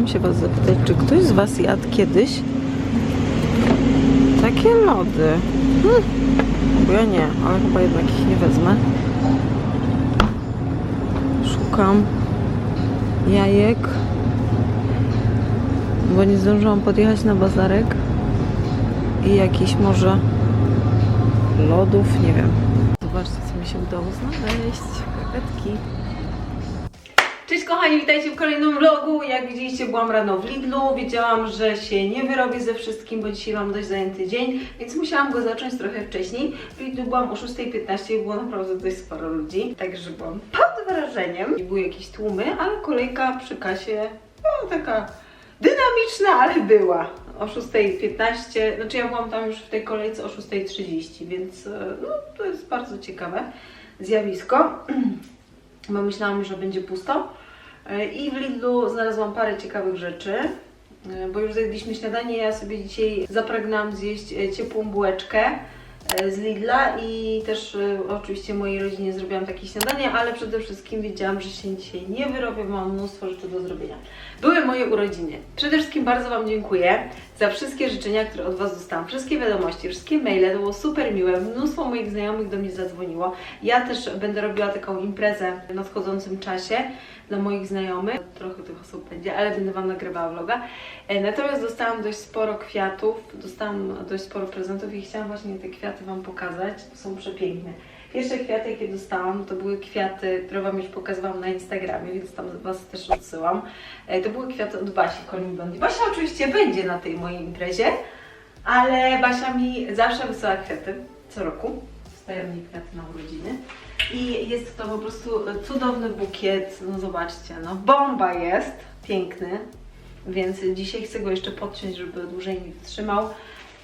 Chciałam się Was zapytać, czy ktoś z Was jadł kiedyś takie lody? Hmm. Ja nie, ale chyba jednak ich nie wezmę. Szukam jajek, bo nie zdążyłam podjechać na bazarek i jakiś może lodów, nie wiem. Zobaczcie, co mi się udało znaleźć. Krewetki. Kochani, witajcie w kolejnym vlogu. Jak widzieliście, byłam rano w Lidlu. Wiedziałam, że się nie wyrobię ze wszystkim, bo dzisiaj mam dość zajęty dzień, więc musiałam go zacząć trochę wcześniej. W Lidlu byłam o 6.15 i było naprawdę dość sporo ludzi, także byłam pod wrażeniem. I były jakieś tłumy, ale kolejka przy kasie była taka dynamiczna, ale była. O 6.15, znaczy ja byłam tam już w tej kolejce o 6.30, więc e, no, to jest bardzo ciekawe zjawisko bo myślałam, że będzie pusto. E, I w Lidlu znalazłam parę ciekawych rzeczy, e, bo już zjedliśmy śniadanie. Ja sobie dzisiaj zapragnęłam zjeść e, ciepłą bułeczkę z Lidla i też e, oczywiście mojej rodzinie zrobiłam takie śniadanie, ale przede wszystkim wiedziałam, że się dzisiaj nie wyrobię, mam mnóstwo rzeczy do zrobienia. Były moje urodziny. Przede wszystkim bardzo Wam dziękuję za wszystkie życzenia, które od Was dostałam, wszystkie wiadomości, wszystkie maile, to było super miłe. Mnóstwo moich znajomych do mnie zadzwoniło. Ja też będę robiła taką imprezę w nadchodzącym czasie dla moich znajomych. Trochę tych osób będzie, ale będę Wam nagrywała vloga. E, Natomiast dostałam dość sporo kwiatów, dostałam dość sporo prezentów i chciałam właśnie te kwiaty Wam pokazać. Są przepiękne. Pierwsze kwiaty, jakie dostałam, to były kwiaty, które Wam już pokazywałam na Instagramie, więc tam Was też odsyłam. E, To były kwiaty od Basi Colin Blondie. Basia oczywiście będzie na tej mojej imprezie, ale Basia mi zawsze wysyła kwiaty, co roku. Dostają mi kwiaty na urodziny. I jest to po prostu cudowny bukiet, no zobaczcie, no bomba jest, piękny. Więc dzisiaj chcę go jeszcze podciąć, żeby dłużej mi wytrzymał.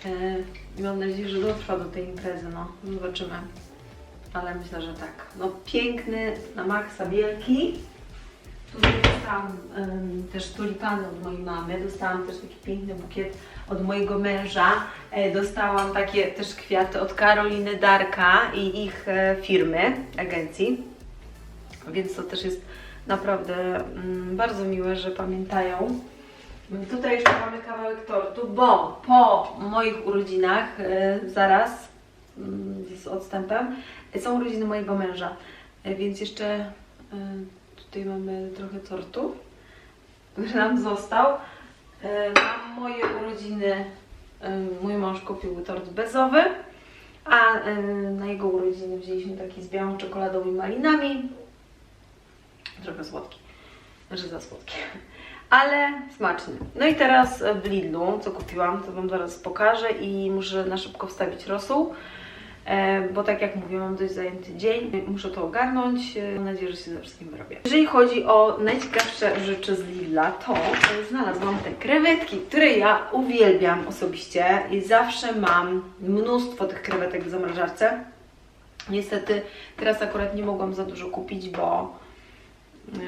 E, I mam nadzieję, że dotrwa do tej imprezy, no zobaczymy. Ale myślę, że tak. No piękny, na maksa wielki. Tutaj dostałam em, też tulipany od mojej mamy, dostałam też taki piękny bukiet od mojego męża. E, dostałam takie też kwiaty od Karoliny Darka i ich e, firmy, agencji. Więc to też jest naprawdę mm, bardzo miłe, że pamiętają. Tutaj jeszcze mamy kawałek tortu, bo po moich urodzinach, e, zaraz, mm, z odstępem, są urodziny mojego męża. E, Więc jeszcze e, tutaj mamy trochę tortu, który nam został. Na moje urodziny mój mąż kupił tort bezowy, a na jego urodziny wzięliśmy taki z białą czekoladą i malinami. Trochę słodki, że za słodki, ale smaczny. No i teraz w Lidlu, co kupiłam, to Wam zaraz pokażę i muszę na szybko wstawić rosół. E, bo tak jak mówię, mam dość zajęty dzień, muszę to ogarnąć. E, Mam nadzieję, że się ze wszystkim wyrobię. Jeżeli chodzi o najciekawsze rzeczy z Lidla, to e, znalazłam te krewetki, które ja uwielbiam osobiście i zawsze mam mnóstwo tych krewetek w zamrażarce. Niestety teraz akurat nie mogłam za dużo kupić, bo e,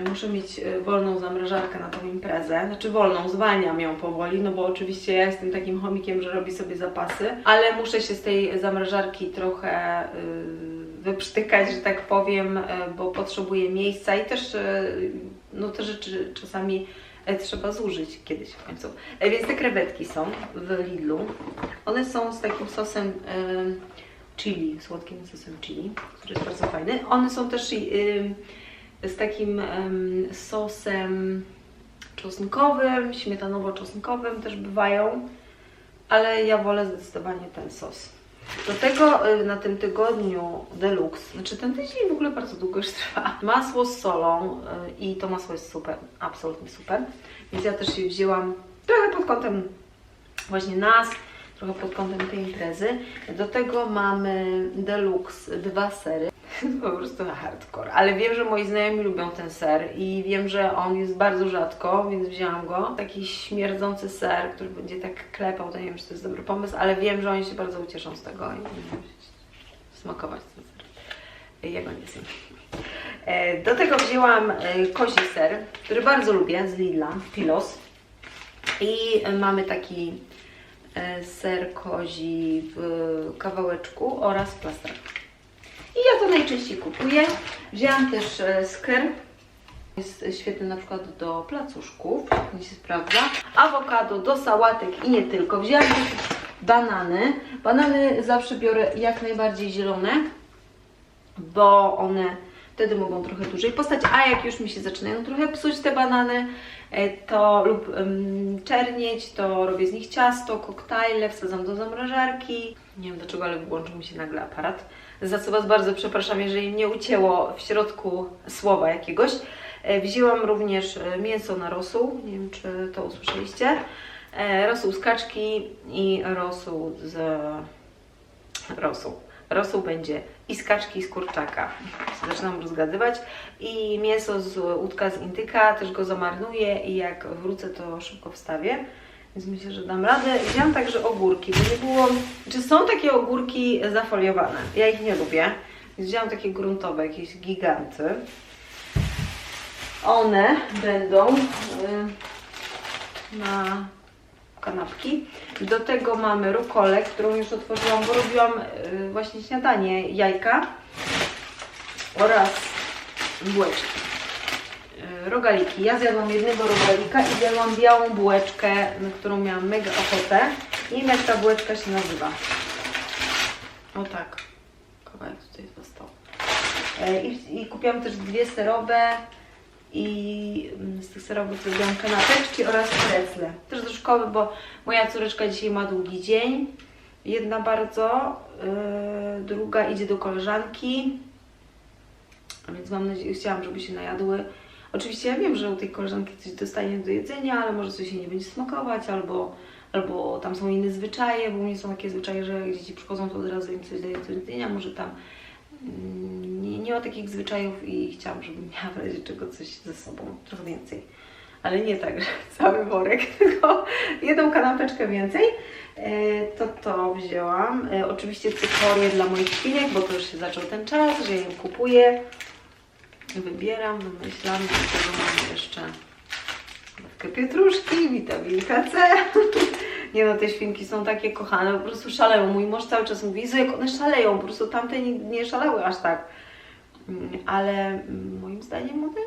muszę mieć e, wolną zamrażarkę na tą imprezę. Znaczy wolną, zwalniam ją powoli, no bo oczywiście ja jestem takim chomikiem, że robi sobie zapasy, ale muszę się z tej zamrażarki trochę y, wyprztykać, że tak powiem, y, bo potrzebuję miejsca i też no te rzeczy czasami e, trzeba zużyć kiedyś w końcu. E, Więc te krewetki są w Lidlu. One są z takim sosem chili, słodkim sosem chili, który jest bardzo fajny. One są też y, z takim em, sosem czosnkowym, śmietanowo-czosnkowym też bywają, ale ja wolę zdecydowanie ten sos. Do tego y, na tym tygodniu deluxe, znaczy ten tydzień w ogóle bardzo długo już trwa, masło z solą y, i to masło jest super, absolutnie super, więc ja też je wzięłam trochę pod kątem właśnie nas, trochę pod kątem tej imprezy. Do tego mamy deluxe, dwa sery. Po prostu hardcore. Ale wiem, że moi znajomi lubią ten ser i wiem, że on jest bardzo rzadko, więc wzięłam go. Taki śmierdzący ser, który będzie tak klepał, to nie wiem, czy to jest dobry pomysł, ale wiem, że oni się bardzo ucieszą z tego i będą smakować ten ser. Ja go nie zjem. E, Do tego wzięłam e, kozi ser, który bardzo lubię, z Lidla, Pilos. I mamy taki e, ser kozi w kawałeczku oraz plastrach. I ja to najczęściej kupuję. Wzięłam też e, sker Jest świetny na przykład do placuszków, nie się sprawdza. Awokado do sałatek i nie tylko. Wzięłam też banany. Banany zawsze biorę jak najbardziej zielone, bo one wtedy mogą trochę dłużej postać, a jak już mi się zaczynają trochę psuć te banany, e, to lub ym, czernieć, to robię z nich ciasto, koktajle, wsadzam do zamrażarki. Nie wiem dlaczego, ale włączył mi się nagle aparat. Za co Was bardzo przepraszam, jeżeli mnie ucięło w środku słowa jakiegoś. E, Wzięłam również e, mięso na rosół, nie wiem czy to usłyszeliście. E, Rosół z kaczki i rosół z rosół. Rosół będzie i z kaczki, i z kurczaka. Zaczynam rozgadywać. I mięso z łódka z indyka, też go zamarnuję i jak wrócę, to szybko wstawię. Więc myślę, że dam radę. Wziąłam także ogórki, bo nie było... Czy są takie ogórki zafoliowane? Ja ich nie lubię. Wziąłam takie gruntowe, jakieś giganty. One będą y, na kanapki. Do tego mamy rukolę, którą już otworzyłam, bo robiłam y, właśnie śniadanie, jajka oraz bułeczki. Y, Rogaliki. Ja zjadłam jednego rogalika i zjadłam białą bułeczkę, na którą miałam mega ochotę. Wiem jak ta bułeczka się nazywa. O tak. Kawałek tutaj został. E, I, I kupiłam też dwie serowe i mm, z tych serowych zrobiłam kanapeczki oraz precle. Też do szkoły, bo moja córeczka dzisiaj ma długi dzień. Jedna bardzo, yy, druga idzie do koleżanki. A Więc mam nadzieję, chciałam, żeby się najadły. Oczywiście ja wiem, że u tej koleżanki coś dostanie do jedzenia, ale może coś jej nie będzie smakować, albo, albo tam są inne zwyczaje, bo u mnie są takie zwyczaje, że jak dzieci przychodzą, to od razu im coś daje do jedzenia, może tam mm, nie, nie ma takich zwyczajów i chciałam, żeby miała w razie czego coś ze sobą, trochę więcej. Ale nie tak, że cały worek, tylko jedną kanapeczkę więcej. E, To to wzięłam. E, Oczywiście cykorię dla moich świnek, bo to już się zaczął ten czas, że je kupuję. Wybieram, wymyślam. Do tego mam jeszcze dawkę pietruszki, witaminka C. Nie no, te świnki są takie kochane, po prostu szaleją. Mój mąż cały czas mówi, Jezu, jak one szaleją, po prostu tamte nie, nie szalały aż tak. Mm, Ale mm, moim zdaniem one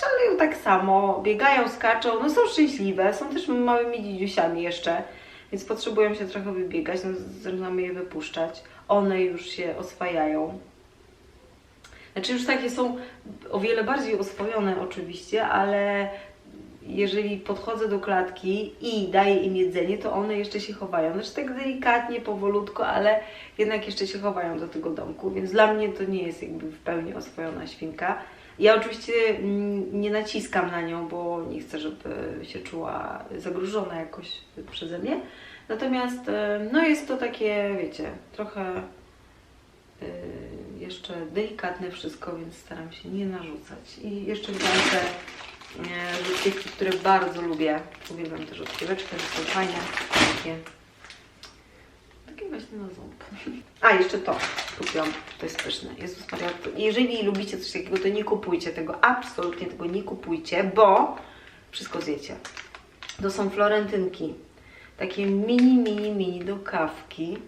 szaleją tak samo, biegają, skaczą, no są szczęśliwe, są też małymi dzidziusiami jeszcze, więc potrzebują się trochę wybiegać, no zaczynamy je wypuszczać. One już się oswajają. Znaczy już takie są o wiele bardziej oswojone oczywiście, ale jeżeli podchodzę do klatki i daję im jedzenie, to one jeszcze się chowają. Znaczy tak delikatnie, powolutku, ale jednak jeszcze się chowają do tego domku, więc dla mnie to nie jest jakby w pełni oswojona świnka. Ja oczywiście nie naciskam na nią, bo nie chcę, żeby się czuła zagrożona jakoś przeze mnie. Natomiast e, no jest to takie, wiecie, trochę e, jeszcze delikatne wszystko, więc staram się nie narzucać. I jeszcze wziąłem te e, żółtkiewki, które bardzo lubię. Uwielbiam też odkieweczkę, że są fajne. Takie, takie właśnie na ząb. A, jeszcze to kupiłam. To jest pyszne. Jezus Maria. Jeżeli lubicie coś takiego, to nie kupujcie tego. Absolutnie tego nie kupujcie, bo wszystko zjecie. To są florentynki. Takie mini, mini, mini do kawki.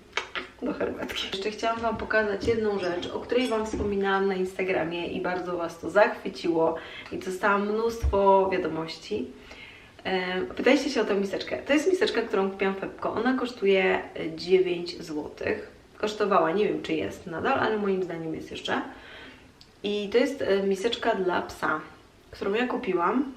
Do herbatki. Jeszcze chciałam Wam pokazać jedną rzecz, o której Wam wspominałam na Instagramie i bardzo Was to zachwyciło i dostałam mnóstwo wiadomości. E, Pytaliście się o tę miseczkę. To jest miseczka, którą kupiłam w Pepko. Ona kosztuje e, 9 zł. Kosztowała, nie wiem czy jest nadal, ale moim zdaniem jest jeszcze. I to jest e, miseczka dla psa, którą ja kupiłam.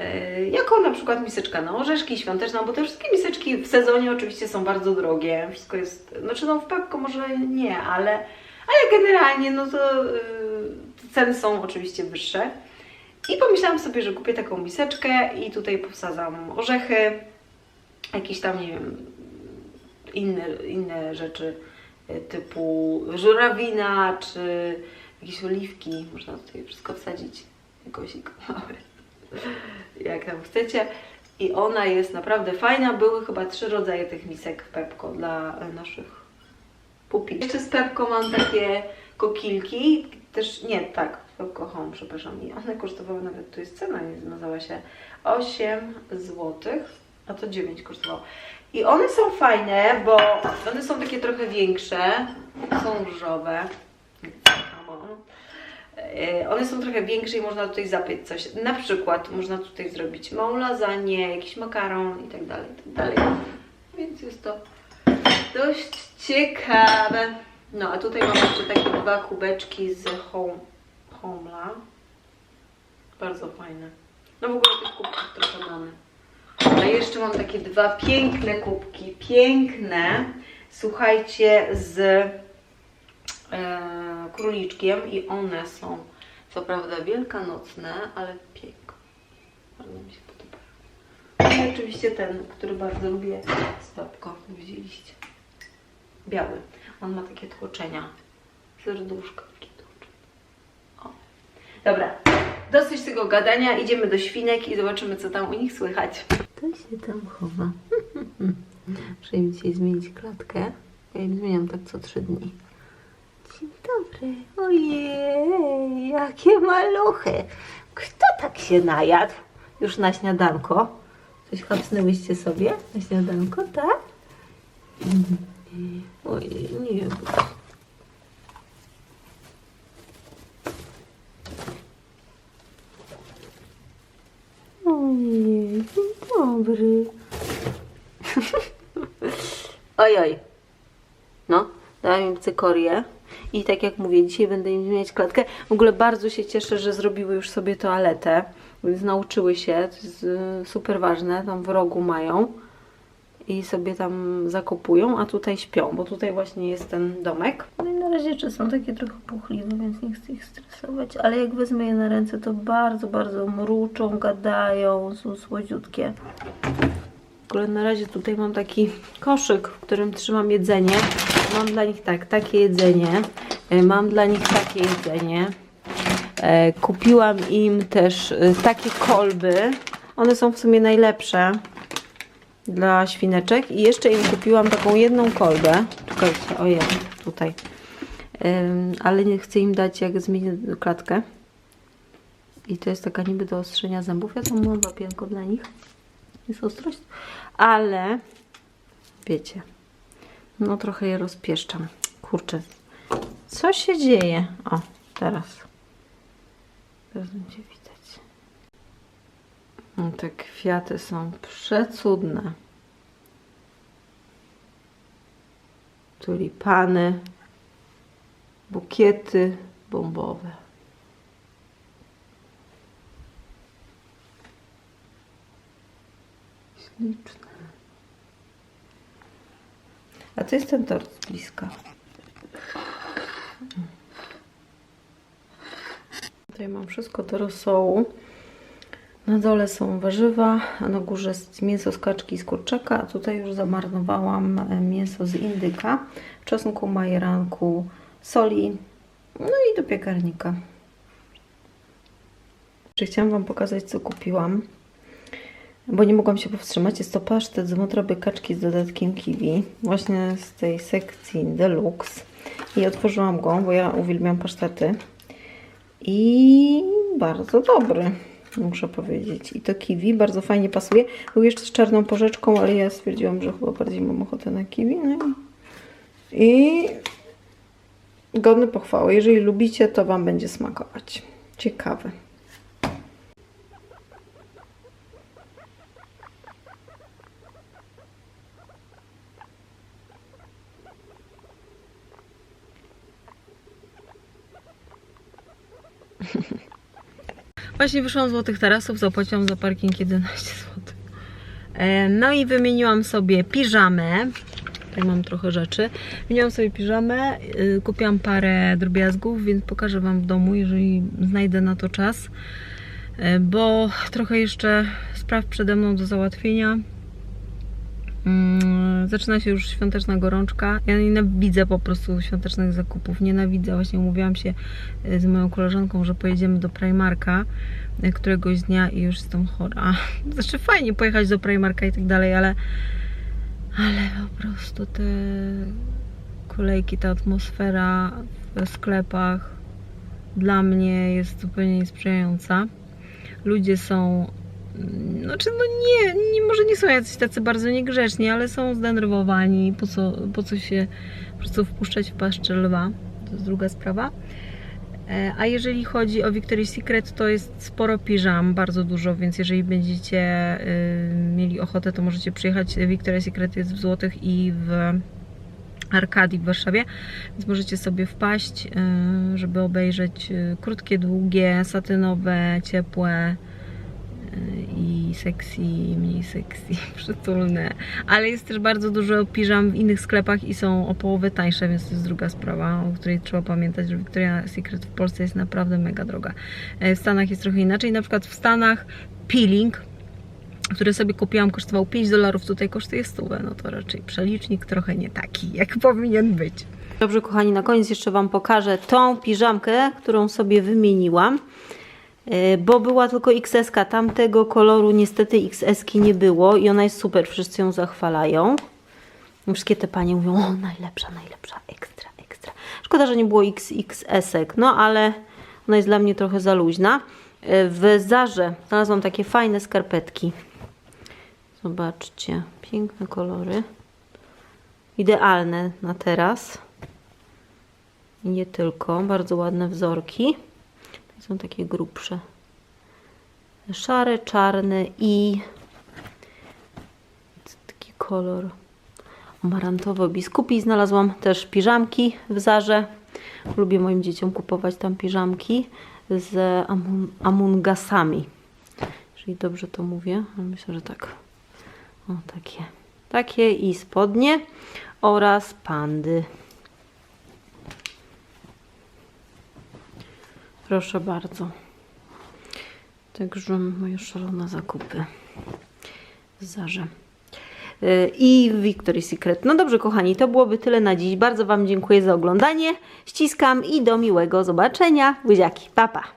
E, Jako na przykład miseczka na orzeszki świąteczną, bo te wszystkie miseczki w sezonie oczywiście są bardzo drogie. Wszystko jest, znaczy no w Pepko może nie, ale, ale generalnie no to y, ceny są oczywiście wyższe. I pomyślałam sobie, że kupię taką miseczkę i tutaj powsadzam orzechy, jakieś tam, nie wiem, inne, inne rzeczy y, typu żurawina czy jakieś oliwki. Można tutaj wszystko wsadzić, kosik mały, jak tam chcecie. I ona jest naprawdę fajna. Były chyba trzy rodzaje tych misek Pepko dla e, naszych pupi. Jeszcze z Pepko mam takie kokilki, też nie, tak, Pepko Home, przepraszam. I one kosztowały nawet, tu jest cena, nie zmazała się, 8 zł, a to 9 kosztowało. I one są fajne, bo one są takie trochę większe, są różowe. E, One są trochę większe i można tutaj zapiec coś. Na przykład można tutaj zrobić małą lasagne, jakiś makaron i tak dalej, tak dalej. Więc jest to dość ciekawe. No a tutaj mam jeszcze takie dwa kubeczki z home, Homla. Bardzo fajne. No w ogóle tych kubków trochę mamy. A jeszcze mam takie dwa piękne kubki. Piękne. Słuchajcie, z króliczkiem i one są co prawda wielkanocne, ale piękne. Bardzo mi się podobają. I oczywiście ten, który bardzo lubię, stopko, widzieliście. Biały. On ma takie tłoczenia. Serduszka. Dobra, dosyć tego gadania. Idziemy do świnek i zobaczymy, co tam u nich słychać. To się tam chowa. Muszę im dzisiaj zmienić klatkę. Ja im zmieniam tak co trzy dni. Dobry. Ojej, jakie maluchy. Kto tak się najadł? Już na śniadanko. Coś chapsnęłyście sobie na śniadanko, tak? Ojej, nie wiem. Ojej, dobry. Ojoj. No, dałam im cykorię. I tak jak mówię, dzisiaj będę im zmieniać klatkę. W ogóle bardzo się cieszę, że zrobiły już sobie toaletę, więc nauczyły się, to jest y, super ważne, tam w rogu mają i sobie tam zakopują, a tutaj śpią, bo tutaj właśnie jest ten domek. No i na razie jeszcze są takie trochę puchliwe, więc nie chcę ich stresować, ale jak wezmę je na ręce, to bardzo, bardzo mruczą, gadają, są słodziutkie. W ogóle na razie tutaj mam taki koszyk, w którym trzymam jedzenie. Mam dla nich tak, takie jedzenie. E, Mam dla nich takie jedzenie. E, Kupiłam im też e, takie kolby. One są w sumie najlepsze dla świneczek. I jeszcze im kupiłam taką jedną kolbę. Czekajcie, ojej, tutaj. Ale nie chcę im dać, jak zmienię klatkę. I to jest taka niby do ostrzenia zębów. Ja tam mam wapienko dla nich jest ostrość, ale wiecie, no trochę je rozpieszczam. Kurczę, co się dzieje? O, teraz. Teraz będzie widać. No, te kwiaty są przecudne. Tulipany, bukiety bombowe. Śliczne. A to jest ten tort z bliska. Tutaj mam wszystko do rosołu. Na dole są warzywa, a na górze mięso z kaczki i z kurczaka, a tutaj już zamarnowałam e, mięso z indyka, czosnku, majeranku, soli, no i do piekarnika. Chciałam Wam pokazać, co kupiłam bo nie mogłam się powstrzymać. Jest to pasztet z wątroby kaczki z dodatkiem kiwi, właśnie z tej sekcji deluxe. I otworzyłam go, bo ja uwielbiam pasztety. I bardzo dobry, muszę powiedzieć. I to kiwi bardzo fajnie pasuje. Był jeszcze z czarną porzeczką, ale ja stwierdziłam, że chyba bardziej mam ochotę na kiwi. No i, godny pochwały. Jeżeli lubicie, to Wam będzie smakować. Ciekawe. Właśnie wyszłam z Złotych Tarasów, zapłaciłam za parking 11 zł. E, No i wymieniłam sobie piżamę. Tutaj mam trochę rzeczy. Wymieniłam sobie piżamę, y, kupiłam parę drobiazgów, więc pokażę Wam w domu, jeżeli znajdę na to czas. E, Bo trochę jeszcze spraw przede mną do załatwienia. Zaczyna się już świąteczna gorączka. Ja nienawidzę po prostu świątecznych zakupów. Nienawidzę. Właśnie umówiłam się y, z moją koleżanką, że pojedziemy do Primarka y, któregoś dnia i już jestem chora. Znaczy fajnie pojechać do Primarka i tak dalej, ale ale po prostu te kolejki, ta atmosfera w sklepach dla mnie jest zupełnie niesprzyjająca. Ludzie są znaczy, no nie, nie, może nie są jacyś tacy bardzo niegrzeczni, ale są zdenerwowani. Po co, po co się po prostu wpuszczać w paszczę lwa? To jest druga sprawa. E, A jeżeli chodzi o Victoria's Secret, to jest sporo piżam, bardzo dużo, więc jeżeli będziecie y, mieli ochotę, to możecie przyjechać. Victoria's Secret jest w Złotych i w Arkadii w Warszawie, więc możecie sobie wpaść, y, żeby obejrzeć y, krótkie, długie, satynowe, ciepłe i sexy, i mniej sexy, przytulne. Ale jest też bardzo dużo piżam w innych sklepach i są o połowę tańsze, więc to jest druga sprawa, o której trzeba pamiętać, że Victoria's Secret w Polsce jest naprawdę mega droga. E, W Stanach jest trochę inaczej, na przykład w Stanach peeling który sobie kupiłam, kosztował 5 dolarów, tutaj kosztuje 100, no to raczej przelicznik trochę nie taki, jak powinien być. Dobrze, kochani, na koniec jeszcze Wam pokażę tą piżamkę, którą sobie wymieniłam, bo była tylko XS, -ka. tamtego koloru niestety XS nie było i ona jest super, wszyscy ją zachwalają. Wszystkie te panie mówią, o najlepsza, najlepsza, ekstra, ekstra. Szkoda, że nie było XXS, no ale ona jest dla mnie trochę za luźna. Yy, W Zarze znalazłam takie fajne skarpetki. Zobaczcie, piękne kolory. Idealne na teraz. I nie tylko, bardzo ładne wzorki. Są takie grubsze. Szare, czarne i taki kolor omarantowo-biskupi. Znalazłam też piżamki w Zarze. Lubię moim dzieciom kupować tam piżamki z amun amungasami. Jeżeli dobrze to mówię, myślę, że tak. O, takie. Takie i spodnie oraz pandy. Proszę bardzo. Także moje szalone zakupy w Zarze. Yy, I w Victoria's Secret. No dobrze, kochani, to byłoby tyle na dziś. Bardzo Wam dziękuję za oglądanie. Ściskam i do miłego zobaczenia. Buziaki, papa.